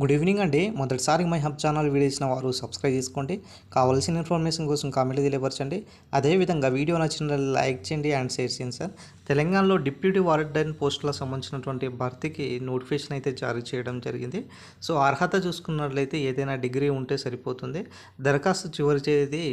Good evening అండి. మొదటిసారి my hub channel video ఇచ్చిన వారు సబ్స్క్రైబ్ చేసుకోండి. కావాల్సిన ఇన్ఫర్మేషన్ కోసం కామెంట్లు తెలియపరచండి. అదేవిధంగా వీడియో నచ్చిన లైక్ చేయండి అండ్ షేర్ చేయండి సార్. తెలంగాణలో డిప్యూటీ వార్డెన్ పోస్టులకు సంబంధించినటువంటి భర్తీకి నోటిఫికేషన్ అయితే జారీ చేయడం జరిగింది. సో అర్హత చూసుకున్నట్లయితే ఏదైనా డిగ్రీ ఉంటే సరిపోతుంది. దరఖాస్తు చివరి తేదీ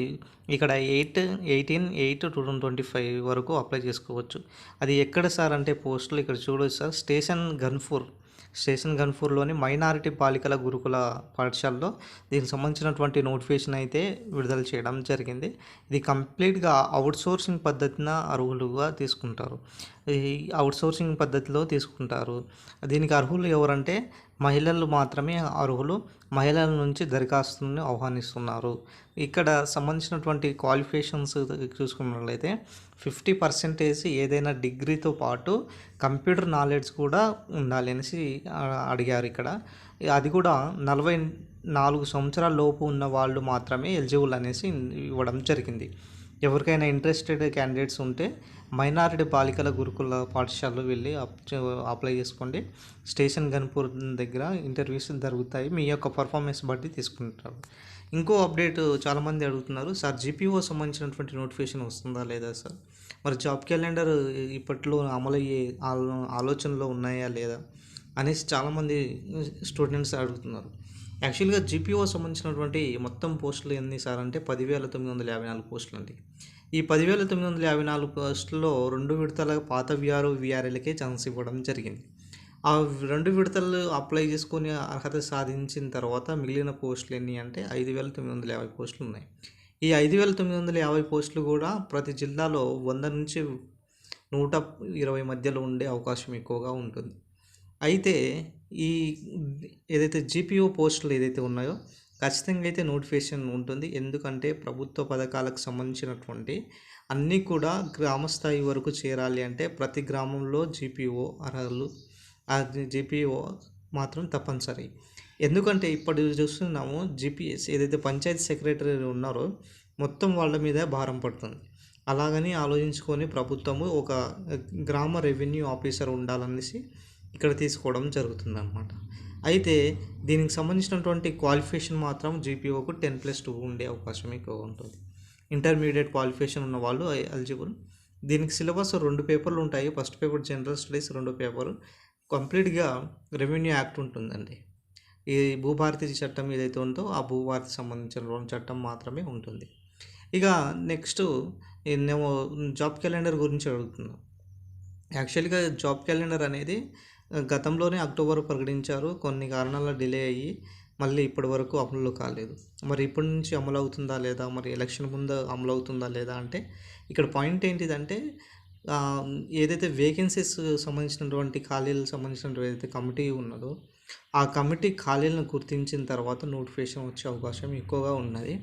ఇక్కడ eight eighteen eight two thousand twenty five వరకు అప్లై చేసుకోవచ్చు. అది ఎక్కడ సార్ అంటే పోస్టులు ఇక్కడ చూడవచ్చు సార్. స్టేషన్ గన్ఫూర్ స్టేషన్ గన్పూర్లోని మైనారిటీ బాలికల గురుకుల పాఠశాలలో దీనికి సంబంధించినటువంటి నోటిఫికేషన్ అయితే విడుదల చేయడం జరిగింది. ఇది కంప్లీట్గా అవుట్సోర్సింగ్ పద్ధతిన అర్హులుగా తీసుకుంటారు. ఈ అవుట్సోర్సింగ్ పద్ధతిలో తీసుకుంటారు. దీనికి అర్హులు ఎవరంటే మహిళలు మాత్రమే అర్హులు. మహిళల నుంచి దరఖాస్తులను ఆహ్వానిస్తున్నారు. ఇక్కడ సంబంధించినటువంటి క్వాలిఫికేషన్స్ చూసుకున్నట్లయితే ఫిఫ్టీ పర్సెంటేజ్ ఏదైనా డిగ్రీతో పాటు కంప్యూటర్ నాలెడ్జ్ కూడా ఉండాలి అనేసి అడిగారు ఇక్కడ. అది కూడా నలభై నాలుగు సంవత్సరాల లోపు ఉన్న వాళ్ళు మాత్రమే ఎలిజిబుల్ అనేసి ఇవ్వడం జరిగింది. ఎవరికైనా ఇంట్రెస్టెడ్ క్యాండిడేట్స్ ఉంటే మైనారిటీ బాలికల గురుకుల పాఠశాలలో వెళ్ళి అప్లై చేసుకోండి. స్టేషన్ గన్పూర్ దగ్గర ఇంటర్వ్యూస్ జరుగుతాయి. మీ యొక్క పర్ఫార్మెన్స్ బట్టి తీసుకుంటారు. ఇంకో అప్డేట్ చాలామంది అడుగుతున్నారు. సార్ జీపీఓ సంబంధించినటువంటి నోటిఫికేషన్ వస్తుందా లేదా సార్? మరి జాబ్ క్యాలెండర్ ఇప్పట్లో అమలయ్యే ఆలోచనలో ఉన్నాయా లేదా అనేసి చాలామంది స్టూడెంట్స్ అడుగుతున్నారు. యాక్చువల్గా జీపీఓ సంబంధించినటువంటి మొత్తం పోస్టులు ఎన్ని సార్ అంటే పదివేల తొమ్మిది వందల యాభై నాలుగు పోస్టులు అండి ఈ పదివేల తొమ్మిది వందల యాభై నాలుగు పోస్టుల్లో రెండు విడతల పాత విఆర్ఓ విఆర్ఎల్కే ఛాన్స్ ఇవ్వడం జరిగింది. ఆ రెండు విడతలు అప్లై చేసుకుని అర్హత సాధించిన తర్వాత మిగిలిన పోస్టులు ఎన్ని అంటే ఐదు వేల తొమ్మిది వందల యాభై పోస్టులు ఉన్నాయి. ఈ ఐదు వేల తొమ్మిది వందల యాభై పోస్టులు కూడా ప్రతి జిల్లాలో వంద నుంచి నూట ఇరవై మధ్యలో ఉండే అవకాశం ఎక్కువగా ఉంటుంది. అయితే ఈ ఏదైతే జీపీఓ పోస్టులు ఏదైతే ఉన్నాయో ఖచ్చితంగా అయితే నోటిఫికేషన్ ఉంటుంది. ఎందుకంటే ప్రభుత్వ పథకాలకు సంబంధించినటువంటి అన్నీ కూడా గ్రామ స్థాయి వరకు చేరాలి అంటే ప్రతి గ్రామంలో జీపీఓ అర్హులు ఆ జీపీఓ మాత్రం తప్పనిసరి. ఎందుకంటే ఇప్పుడు చూస్తున్నాము జిపిఎస్ ఏదైతే పంచాయతీ సెక్రటరీ ఉన్నారో మొత్తం వాళ్ళ మీద భారం పడుతుంది. అలాగని ఆలోచించుకొని ప్రభుత్వము ఒక గ్రామ రెవెన్యూ ఆఫీసర్ ఉండాలనేసి ఇక్కడ తీసుకోవడం జరుగుతుంది అన్నమాట అయితే దీనికి సంబంధించినటువంటి క్వాలిఫికేషన్ మాత్రం జీపీఓకు టెన్ ప్లస్ టూ ఉండే అవకాశం ఎక్కువ ఉంటుంది. ఇంటర్మీడియట్ క్వాలిఫికేషన్ ఉన్న వాళ్ళు ఎలిజిబుల్. దీనికి సిలబస్ రెండు పేపర్లు ఉంటాయి. ఫస్ట్ పేపర్ జనరల్ స్టడీస్ రెండు పేపర్ కంప్లీట్గా రెవెన్యూ యాక్ట్ ఉంటుందండి. ఈ భూభారతి చట్టం ఏదైతే ఉందో ఆ భూభారతి సంబంధించిన చట్టం మాత్రమే ఉంటుంది. ఇక నెక్స్ట్ నేను జాబ్ క్యాలెండర్ గురించి అడుగుతున్నాను యాక్చువల్గా జాబ్ క్యాలెండర్ అనేది గతంలోనే అక్టోబర్ ప్రకటించారు. కొన్ని కారణాల డిలే అయ్యి మళ్ళీ ఇప్పటి వరకు అమలు కాలేదు. మరి ఇప్పటి నుంచి అమలు అవుతుందా లేదా? మరి ఎలక్షన్ ముందు అమలు అవుతుందా లేదా అంటే ఇక్కడ పాయింట్ ఏంటిదంటే ఏదైతే వేకెన్సీస్ సంబంధించినటువంటి ఖాళీలకు సంబంధించినటువంటి ఏదైతే కమిటీ ఉన్నదో ఆ కమిటీ ఖాళీలను గుర్తించిన తర్వాత నోటిఫికేషన్ వచ్చే అవకాశం ఎక్కువగా ఉన్నది.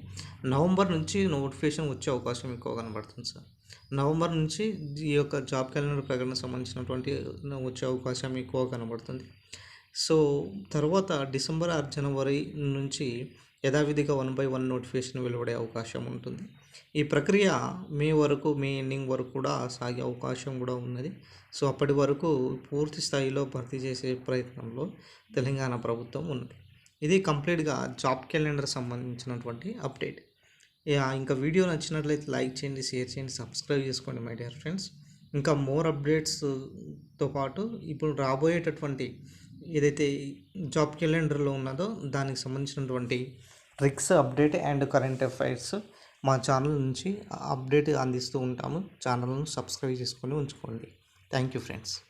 నవంబర్ నుంచి నోటిఫికేషన్ వచ్చే అవకాశం ఎక్కువ కనబడుతుంది సార్. నవంబర్ నుంచి ఈ యొక్క జాబ్ క్యాలెండర్ ప్రకటన సంబంధించినటువంటి వచ్చే అవకాశం ఎక్కువ కనబడుతుంది. సో తర్వాత డిసెంబర్ ఆరు జనవరి నుంచి యథావిధిగా వన్ బై వన్ నోటిఫికేషన్ వెలువడే అవకాశం ఉంటుంది. ఈ ప్రక్రియ మే వరకు మే ఎండింగ్ వరకు కూడా సాగే అవకాశం కూడా ఉన్నది. సో అప్పటి వరకు పూర్తి స్థాయిలో భర్తీ చేసే ప్రయత్నంలో తెలంగాణ ప్రభుత్వం ఉన్నది. ఇది కంప్లీట్గా జాబ్ క్యాలెండర్ సంబంధించినటువంటి అప్డేట్. ఇంకా వీడియో నచ్చినట్లయితే లైక్ చేయండి షేర్ చేయండి సబ్స్క్రైబ్ చేసుకోండి మై డియర్ ఫ్రెండ్స్. ఇంకా మోర్ అప్డేట్స్తో పాటు ఇప్పుడు రాబోయేటటువంటి ఏదైతే జాబ్ క్యాలెండర్లో ఉన్నదో దానికి సంబంధించినటువంటి tricks update and current affairs మా ఛానల్ నుంచి అప్డేట్ అందిస్తూ ఉంటాము. ఛానల్ను సబ్స్క్రైబ్ చేసుకొని ఉంచుకోండి. Thank you friends.